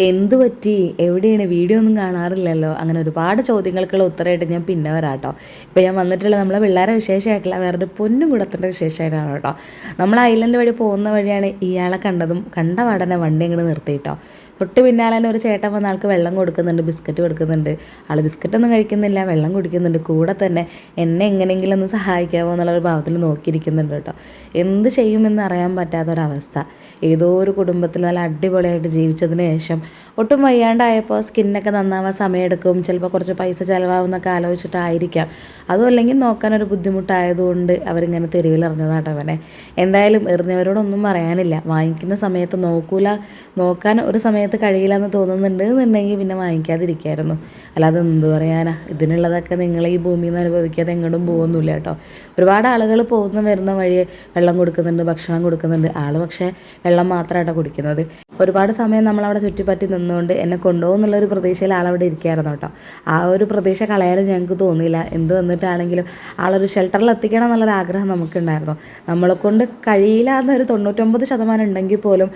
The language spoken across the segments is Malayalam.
എന്ത് പറ്റി? എവിടെയാണ്? വീഡിയോ ഒന്നും കാണാറില്ലല്ലോ. അങ്ങനെ ഒരുപാട് ചോദ്യങ്ങൾക്കുള്ള ഉത്തരമായിട്ട് ഞാൻ പിന്നെ വരാം കേട്ടോ ഇപ്പോൾ ഞാൻ വന്നിട്ടുള്ള നമ്മളെ പിള്ളേരെ വിശേഷമായിട്ടില്ല വേറൊരു പൊന്നും കുടത്തിന്റെ വിശേഷമായിട്ടാണ് കേട്ടോ. നമ്മൾ ഐലൻഡ് വഴി പോകുന്ന വഴിയാണ് ഇയാളെ കണ്ടതും കണ്ട പാടനെ വണ്ടി അങ്ങോട്ട് നിർത്തിയിട്ടോ തൊട്ട് പിന്നാലെ ഒരു ചേട്ടൻ വന്ന ആൾക്ക് വെള്ളം കൊടുക്കുന്നുണ്ട് ബിസ്ക്കറ്റ് കൊടുക്കുന്നുണ്ട്. ആൾ ബിസ്ക്കറ്റൊന്നും കഴിക്കുന്നില്ല വെള്ളം കുടിക്കുന്നുണ്ട്. കൂടെ തന്നെ എന്നെ എങ്ങനെയെങ്കിലും ഒന്ന് സഹായിക്കാമോ എന്നുള്ള ഒരു ഭാവത്തിൽ നോക്കിയിരിക്കുന്നുണ്ട് കേട്ടോ. എന്ത് ചെയ്യുമെന്ന് അറിയാൻ പറ്റാത്തൊരവസ്ഥ. ഏതോ ഒരു കുടുംബത്തിൽ നല്ല അടിപൊളിയായിട്ട് ജീവിച്ചതിന് ശേഷം ഒട്ടും വയ്യാണ്ടായപ്പോൾ സ്കിന്നൊക്കെ നന്നാവാൻ സമയമെടുക്കും. ചിലപ്പോൾ കുറച്ച് പൈസ ചിലവാകുന്നൊക്കെ ആലോചിച്ചിട്ടായിരിക്കാം. അതും അല്ലെങ്കിൽ നോക്കാനൊരു ബുദ്ധിമുട്ടായതുകൊണ്ട് അവരിങ്ങനെ തെരുവിലിറങ്ങുന്നതാട്ടോ അവനെ. എന്തായാലും എറിഞ്ഞവരോടൊന്നും പറയാനില്ല. വാങ്ങിക്കുന്ന സമയത്ത് നോക്കൂല. നോക്കാൻ ഒരു സമയത്ത് കഴിയില്ല എന്ന് തോന്നുന്നുണ്ട് എന്നുണ്ടെങ്കിൽ പിന്നെ വാങ്ങിക്കാതിരിക്കായിരുന്നു. അല്ലാതെ എന്ത് പറയാനാ? ഇതിനുള്ളതൊക്കെ നിങ്ങൾ ഈ ഭൂമിയിൽ നിന്ന് അനുഭവിക്കാതെ എങ്ങോട്ടും പോകുന്നില്ല കേട്ടോ. ഒരുപാട് ആളുകൾ പോകുന്ന വരുന്ന വഴി വെള്ളം കൊടുക്കുന്നുണ്ട് ഭക്ഷണം കൊടുക്കുന്നുണ്ട്. ആൾ പക്ഷേ വെള്ളം മാത്രമായിട്ടാണ് കുടിക്കുന്നത്. ഒരുപാട് സമയം നമ്മളവിടെ ചുറ്റിപ്പറ്റി നിന്നുകൊണ്ട് എന്നെ കൊണ്ടുപോകുന്നുള്ളൊരു പ്രതീക്ഷയിൽ ആളവിടെ ഇരിക്കുകയായിരുന്നു കേട്ടോ. ആ ഒരു പ്രതീക്ഷ കളയാനും ഞങ്ങൾക്ക് തോന്നിയില്ല. എന്ത് വന്നിട്ടാണെങ്കിലും ആളൊരു ഷെൽട്ടറിൽ എത്തിക്കണം എന്നുള്ളൊരു ആഗ്രഹം നമുക്കുണ്ടായിരുന്നു. നമ്മളെ കൊണ്ട് കഴിയില്ല എന്നൊരു തൊണ്ണൂറ്റൊമ്പത് ശതമാനം ഉണ്ടെങ്കിൽ പോലും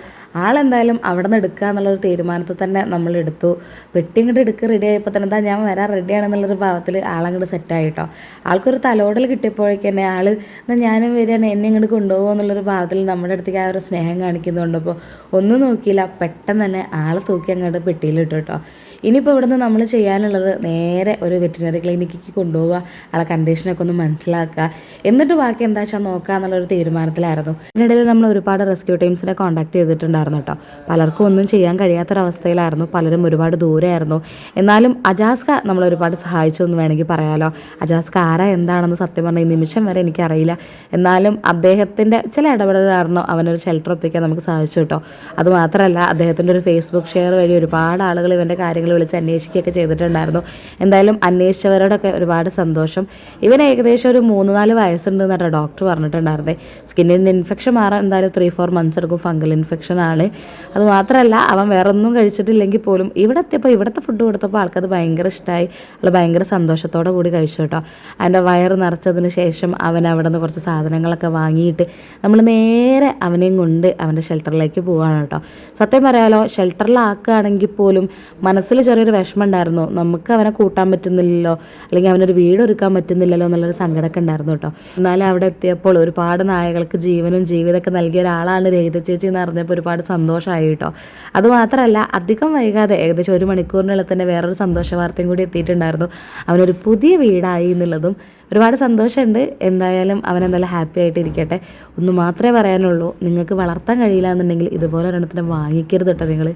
ആളെന്തായാലും അവിടെ നിന്ന് എടുക്കുക എന്നുള്ളൊരു തീരുമാനത്തിൽ തന്നെ നമ്മൾ എടുത്തു. വെട്ടി ഇങ്ങോട്ട് എടുക്കുക റെഡി ആയപ്പോൾ തന്നെ എന്താ ഞാൻ വരാൻ റെഡിയാണെന്നുള്ളൊരു ഭാവത്തിൽ ആളങ്ങോട്ട് സെറ്റായിട്ടോ ആൾക്കൊരു തലോടൽ കിട്ടിയപ്പോഴേക്ക് തന്നെ ആൾ എന്നാൽ ഞാനും വരികയാണ് എന്നെ ഇങ്ങോട്ട് കൊണ്ടുപോകുമെന്നുള്ളൊരു ഭാവത്തിൽ നമ്മുടെ അടുത്തേക്ക് ആ ഒരു സ്നേഹം കാണിക്കുന്നുണ്ട്. അപ്പോൾ ഒന്നും നോക്കിയില്ല. പെട്ടെന്ന് തന്നെ ആൾ തൂക്കി അങ്ങോട്ട് പെട്ടിയിലിട്ടു കേട്ടോ. ഇനിയിപ്പോൾ ഇവിടുന്ന് നമ്മൾ ചെയ്യാനുള്ളത് നേരെ ഒരു വെറ്റിനറി ക്ലിനിക്കിലേക്ക് കൊണ്ടുപോവുക ആളെ കണ്ടീഷനൊക്കെ ഒന്ന് മനസ്സിലാക്കുക എന്നിട്ട് ബാക്കി എന്താ വെച്ചാൽ നോക്കുക എന്നുള്ളൊരു തീരുമാനത്തിലായിരുന്നു. ഇതിനിടയിൽ നമ്മൾ ഒരുപാട് റെസ്ക്യൂ ടീംസിനെ കോൺടാക്ട് ചെയ്തിട്ടുണ്ടായിരുന്നു കേട്ടോ. പലർക്കും ഒന്നും ചെയ്യാൻ കഴിയാത്തൊരവസ്ഥയിലായിരുന്നു. പലരും ഒരുപാട് ദൂരെയായിരുന്നു. എന്നാലും അജാസ്ക നമ്മൾ ഒരുപാട് സഹായിച്ചു എന്ന് വേണമെങ്കിൽ പറയാലോ. അജാസ്ക ആരാ എന്താണെന്ന് സത്യം പറഞ്ഞാൽ ഈ നിമിഷം വരെ എനിക്കറിയില്ല. എന്നാലും അദ്ദേഹത്തിന്റെ ചില ഇടപെടൽ കാരണം അവനൊരു ഷെൽട്ടർ ഒപ്പിക്കാൻ നമുക്ക് സാധിച്ചു കേട്ടോ. അതുമാത്രമല്ല അദ്ദേഹത്തിന്റെ ഒരു ഫേസ്ബുക്ക് ഷെയർ വഴി ഒരുപാട് ആളുകൾ ഇവന്റെ കാര്യങ്ങൾ വിളിച്ച് അന്വേഷിക്കുകയൊക്കെ ചെയ്തിട്ടുണ്ടായിരുന്നു. എന്തായാലും അന്വേഷിച്ചവരോടൊക്കെ ഒരുപാട് സന്തോഷം. ഇവൻ ഏകദേശം ഒരു മൂന്ന് നാല് വയസ്സുണ്ട് പറഞ്ഞ ഡോക്ടർ പറഞ്ഞിട്ടുണ്ടായിരുന്നത് സ്കിന്നിന്റെ ഇൻഫെക്ഷൻ മാറാൻ എന്തായാലും ത്രീ ഫോർ മന്ത്സ് എടുക്കും. ഫംഗൽ ഇൻഫെക്ഷൻ ആണ്. അത് മാത്രമല്ല അവൻ വേറെ ഒന്നും കഴിച്ചിട്ടില്ലെങ്കിൽ പോലും ഇവിടെ എത്തിയപ്പോൾ ഇവിടുത്തെ ഫുഡ് കൊടുത്തപ്പോൾ ആൾക്കത് ഭയങ്കര ഇഷ്ടമായി ആൾ ഭയങ്കര സന്തോഷത്തോടെ കൂടി കഴിച്ചു കേട്ടോ. അവന്റെ വയറ് നിറച്ചതിന് ശേഷം അവൻ അവിടെ നിന്ന് കുറച്ച് സാധനങ്ങളൊക്കെ വാങ്ങിയിട്ട് നമ്മൾ നേരെ അവനെയും കൊണ്ട് അവന്റെ ഷെൽട്ടറിലേക്ക് പോവാണ് കേട്ടോ. സത്യം പറയാലോ ഷെൽട്ടറിലാക്കുകയാണെങ്കിൽ പോലും മനസ്സിൽ ചെറിയൊരു വിഷമം ഉണ്ടായിരുന്നു നമുക്ക് അവനെ കൂട്ടാൻ പറ്റുന്നില്ലല്ലോ അല്ലെങ്കിൽ അവനൊരു വീട് ഒരുക്കാൻ പറ്റുന്നില്ലല്ലോ എന്നുള്ളൊരു സങ്കടമൊക്കെ ഉണ്ടായിരുന്നു കേട്ടോ. എന്നാലും അവിടെ എത്തിയപ്പോൾ ഒരുപാട് നായകൾക്ക് ജീവനും ജീവിതമൊക്കെ നൽകിയ ഒരാളാണ് രഹിത ചേച്ചി എന്ന് അറിഞ്ഞപ്പോൾ ഒരുപാട് സന്തോഷമായി കേട്ടോ. അതുമാത്രമല്ല അധികം വൈകാതെ ഏകദേശം ഒരു മണിക്കൂറിനുള്ളിൽ തന്നെ വേറൊരു സന്തോഷ വാർത്തയും കൂടി എത്തിയിട്ടുണ്ടായിരുന്നു. അവനൊരു പുതിയ വീടായി എന്നുള്ളതും ഒരുപാട് സന്തോഷമുണ്ട്. എന്തായാലും അവൻ എന്തായാലും ഹാപ്പി ആയിട്ട് ഇരിക്കട്ടെ ഒന്ന് മാത്രമേ പറയാനുള്ളൂ നിങ്ങൾക്ക് വളർത്താൻ കഴിയില്ല എന്നുണ്ടെങ്കിൽ ഇതുപോലെ ഒരെണ്ണത്തിനെ വാങ്ങിക്കരുത് കേട്ടോ നിങ്ങൾ.